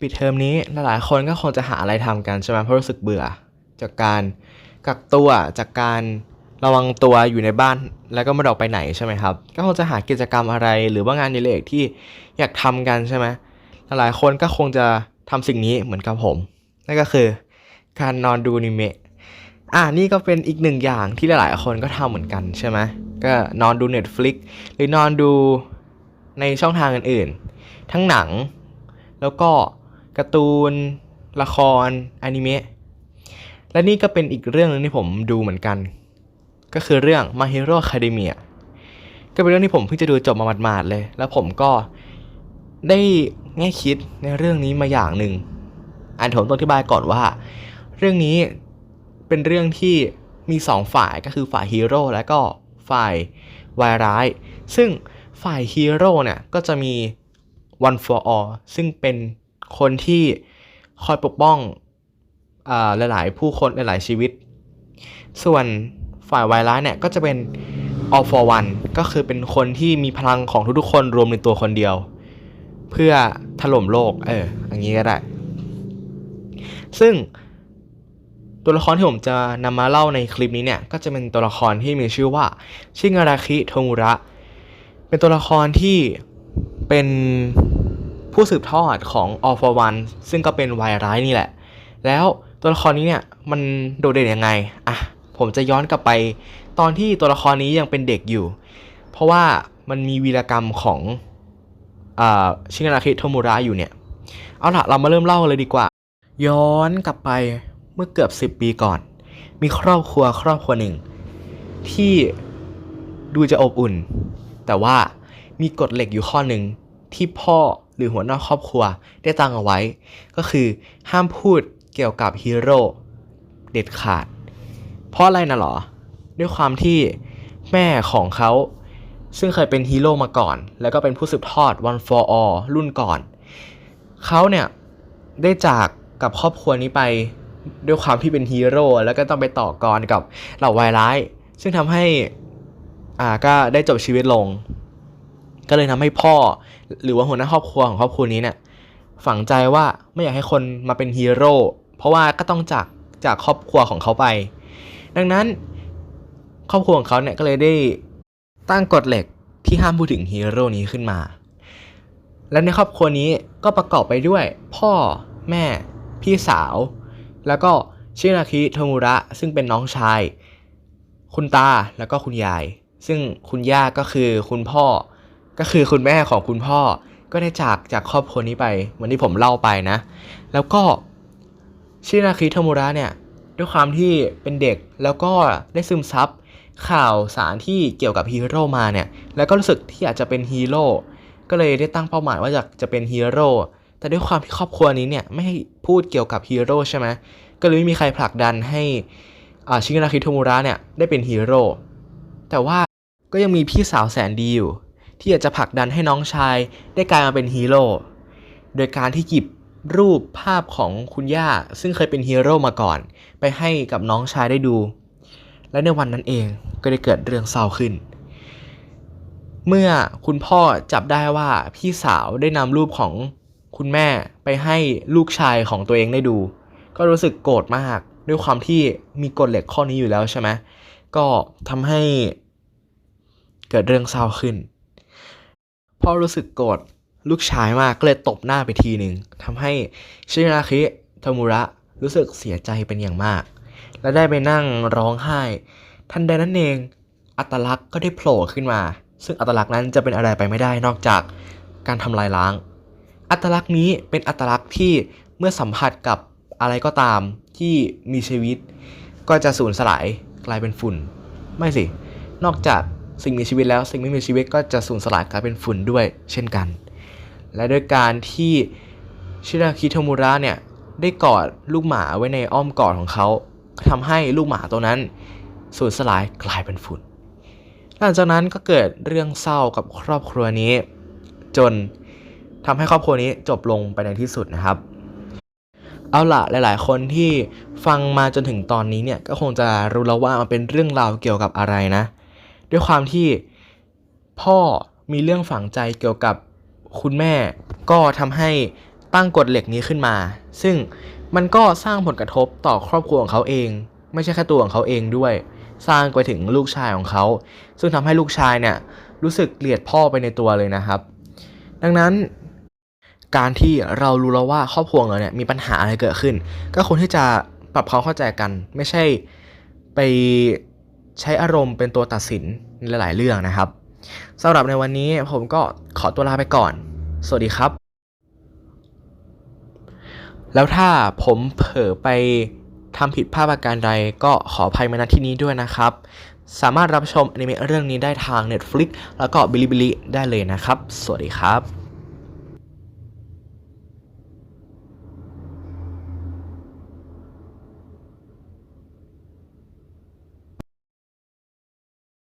ปิดเทอมนี้หลายๆคนก็คงจะหาอะไรทำกันใช่ไหมเพราะรู้สึกเบื่อ จากการกักตัวจากการระวังตัวอยู่ในบ้านแล้วก็ไม่ได้ออกไปไหนใช่ไหมครับ ก็คงจะหากิจกรรมอะไรหรือว่างานอดิเรกที่อยากทำกันใช่ไหมหลายๆคนก็คงจะทำสิ่งนี้เหมือนกับผม นั่นก็คือการนอนดูอนิเมะอะนี่ก็เป็นอีกหนึ่งอย่างที่หลายๆคนก็ทำเหมือนกันใช่ไหมก็นอนดู Netflix หรือนอนดูในช่องทางอื่นๆ ทั้งหนัง แล้วก็การ์ตูน ละครอนิเมะและนี่ก็เป็นอีกเรื่องหนึงที่ผมดูเหมือนกัน ก็คือเรื่อง My Hero Academia ก็เป็นเรื่องที่ผมเพิ่งจะดูจบมาหมาดๆเลย แล้วผมก็ได้แง่คิดในเรื่องนี้มาอย่างหนึ่งอันผมต้องอธิบายก่อนว่า เรื่องนี้เป็นเรื่องที่มีสองฝ่ายก็คือฝ่ายฮีโร่และก็ฝ่ายวายร้าย ซึ่งฝ่ายฮีโร่เนี่ยก็จะมี One for All ซึ่งเป็นคนที่คอยปกป้องอหลาย ๆ ผู้คนหลาย ๆ ชีวิต ส่วนฝ่ายไวร้ายเนี่ยก็จะเป็น All for One ก็คือเป็นคนที่มีพลังของทุก ๆ คนรวมในตัวคนเดียว เพื่อถล่มโลก เอออย่างนี้ก็ได้ ซึ่งตัวละครที่ผมจะนำมาเล่าในคลิปนี้เนี่ย ก็จะเป็นตัวละครที่มีชื่อว่า ชิงาราคิโทมุระ เป็นตัวละครที่ เป็นผู้สืบทอดของ All for One ซึ่งก็เป็นวายร้ายนี่แหละ แล้วตัวละครนี้เนี่ยมันโดดเด่นยังไงอะผมจะย้อนกลับไปตอนที่ตัวละครนี้ยังเป็นเด็กอยู่ เพราะว่ามันมีวีรกรรมของอชิงาราคิโทมุระอยู่เนี่ย เอาล่ะเรามาเริ่มเล่าเลยดีกว่า ย้อนกลับไปเมื่อเกือบ 10 ปีก่อน มีครอบครัวครอบครัวหนึ่ง ที่ดูจะอบอุ่น แต่ว่า มีกฎเหล็กอยู่ข้อหนึ่งที่พ่อหรือหัวหน้าครอบครัวได้ตั้งเอาไว้ ก็คือห้ามพูดเกี่ยวกับฮีโร่เด็ดขาด เพราะอะไรนะหรอ ด้วยความที่แม่ของเขา ซึ่งเคยเป็นฮีโร่มาก่อน แล้วก็เป็นผู้สืบทอด One for All รุ่นก่อน เขาเนี่ยได้จากกับครอบครัวนี้ไปด้วยความที่เป็นฮีโร่แล้วก็ต้องไปต่อกรกับเหล่าวายร้าย ซึ่งทำให้อ่าก็ได้จบชีวิตลง ก็เลยทำให้พ่อ หรือว่าหัวหน้าครอบครัวของครอบครัวนี้เนี่ยฝังใจว่าไม่อยากให้คนมาเป็นฮีโร่เพราะว่าก็ต้องจากจากครอบครัวของเขาไป ดังนั้นครอบครัวของเขาเนี่ยก็เลยได้ตั้งกฎเหล็กที่ห้ามพูดถึงฮีโร่นี้ขึ้นมา และในครอบครัวนี้ก็ประกอบไปด้วย พ่อแม่ พี่สาว แล้วก็ชินาคิโทมุระ ซึ่งเป็นน้องชาย คุณตาแล้วก็คุณยาย ซึ่งคุณย่าก็คือคุณพ่อ ก็คือคุณแม่ของคุณพ่อก็ได้จากจากครอบครัวนี้ไปเหมือนที่ผมเล่าไปนะ แล้วก็ชินาคิโทมุระเนี่ยด้วยความที่เป็นเด็กแล้วก็ได้ซึมซับข่าวสารที่เกี่ยวกับฮีโร่มาเนี่ยแล้วก็รู้สึกที่อยากจะเป็นฮีโร่ก็เลยได้ตั้งเป้าหมายว่าอยากจะเป็นฮีโร่แต่ด้วยความที่ครอบครัวนี้เนี่ยไม่ให้พูดเกี่ยวกับฮีโร่ใช่ไหมก็เลยไม่มีใครผลักดันให้อ่าชิงาราคิโทมุระเนี่ยได้เป็นฮีโร่แต่ว่าก็ยังมีพี่สาวแสนดีอยู่ ที่อยากจะผลักดันให้น้องชายได้กลายมาเป็นฮีโร่โดยการที่หยิบรูปภาพของคุณย่า ซึ่งเคยเป็นฮีโร่มาก่อน ไปให้กับน้องชายได้ดู และในวันนั้นเองก็ได้เกิดเรื่องเศร้าขึ้น เมื่อคุณพ่อจับได้ว่าพี่สาวได้นำรูปของคุณแม่ไปให้ลูกชายของตัวเองได้ดู ก็รู้สึกโกรธมาก ด้วยความที่มีกฎเหล็กข้อนี้อยู่แล้วใช่ไหมก็ทำให้เกิดเรื่องเศร้าขึ้น พ่อรู้สึกโกรธลูกชายมากก็เลยตบหน้าไปทีหนึ่งทำให้ชิราคิโทมุระรู้สึกเสียใจเป็นอย่างมาก และได้ไปนั่งร้องไห้ ทันใดนั้นเอง อัตลักษณ์ก็ได้โผล่ขึ้นมา ซึ่งอัตลักษณ์นั้นจะเป็นอะไรไปไม่ได้นอกจากการทำลายล้าง อัตลักษณ์นี้เป็นอัตลักษณ์ที่เมื่อสัมผัสกับอะไรก็ตามที่มีชีวิต ก็จะสูญสลายกลายเป็นฝุ่น ไม่สิ นอกจาก สิ่งมีชีวิตแล้วสิ่งไม่มีชีวิตก็จะสูญสลายกลายเป็นฝุ่นด้วยเช่นกัน และด้วยการที่ชิราคิโทมุระเนี่ยได้กอดลูกหมาไว้ในอ้อมกอดของเขาก็ทำให้ลูกหมาตัวนั้นสูญสลายกลายเป็นฝุ่น หลังจากนั้นก็เกิดเรื่องเศร้ากับครอบครัวนี้ จนทำให้ครอบครัวนี้จบลงไปในที่สุดนะครับ เอาล่ะหลาย ๆ คนที่ฟังมาจนถึงตอนนี้เนี่ยก็คงจะรู้แล้วว่ามันเป็นเรื่องราวเกี่ยวกับอะไรนะ ด้วยความที่พ่อมีเรื่องฝังใจเกี่ยวกับคุณแม่ ก็ทำให้ตั้งกฎเหล็กนี้ขึ้นมา ซึ่งมันก็สร้างผลกระทบต่อครอบครัวของเขาเอง ไม่ใช่แค่ตัวของเขาเองด้วย สร้างไปถึงลูกชายของเขา ซึ่งทำให้ลูกชายเนี่ยรู้สึกเกลียดพ่อไปในตัวเลยนะครับ ดังนั้นการที่เรารู้แล้วว่าครอบครัวเราเนี่ยมีปัญหาอะไรเกิดขึ้น ก็ควรที่จะปรับความเข้าใจกัน ไม่ใช่ไป ใช้อารมณ์เป็นตัวตัดสินในหลาย ๆ เรื่องนะครับสำหรับในวันนี้ผมก็ขอตัวลาไปก่อน สวัสดีครับ แล้วถ้าผมเผลอไปทำผิดพลาดประการใดก็ขออภัยมาณที่นี้ด้วยนะครับ สามารถรับชมอนิเมะเรื่องนี้ได้ทาง Netflix แล้วก็ Bilibili ได้เลยนะครับ สวัสดีครับ